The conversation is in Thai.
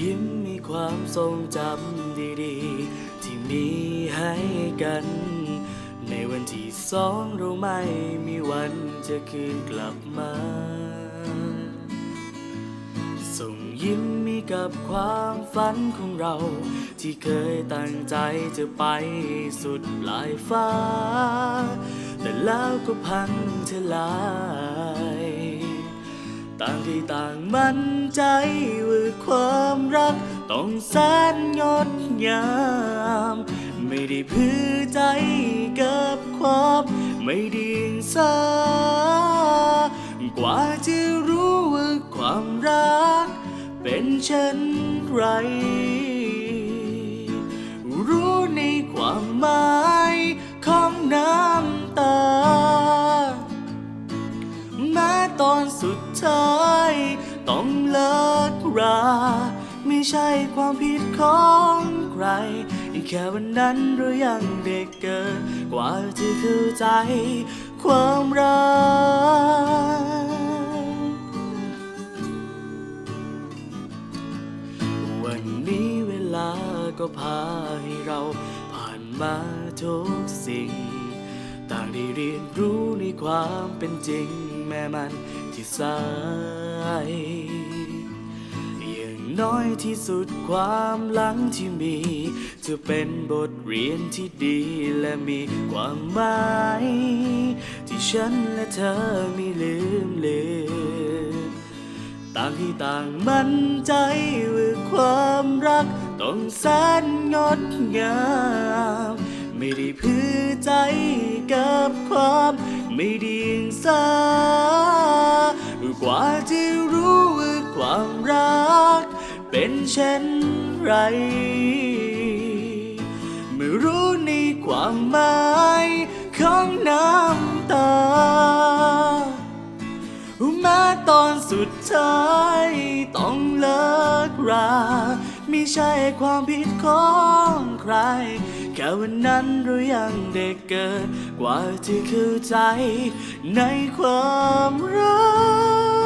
ยิ้มมีความทรงจำดีๆ ที่มีให้กัน ในวันที่สองเราไม่มีวันจะคืนกลับมา ส่งยิ้มมีกับความฝันของเรา ที่เคยตั้งใจจะไปสุดปลายฟ้า แต่แล้วก็พังทลายางที่ต่างมั่นใจว่าความรักต้องแสนงดงาม ไม่ได้พื้ใจกับความไม่ดีงสากว่าจะรู้ว่าความรัก เป็นเช่นไร รู้ในความหมาย ตอนสุดท้าย ต้องเลิกรา ไม่ใช่ความผิดของใครแค่วันนั้นเรายังเด็กเกินกว่าจะเข้าใจ ความรัก วันนี้เวลาก็พาให้เราผ่านมาทุกสิ่ง ต่างได้เรียนรู้ในความเป็นจริง แม้มันที่สายอย่างน้อยที่สุดความหลังที่มี จะเป็นบทเรียนที่ดีและมีความหมาย ที่ฉันและเธอไม่ลืมเลือนต่างที่ต่างมั่นใจว่าความรักต้องแสนงดงาม ไม่ได้พือใจกับความ ไม่ดีสากว่าจะรู้ว่าความรัก เป็นเช่นไรไม่รู้ในความหมายของน้ำตาแม้ตอนสุดท้ายต้องเลิกรา ไม่ใช่ความผิดของใคร วันนั้นเรายังเด็กเกินกว่าที่เข้าใจในความรัก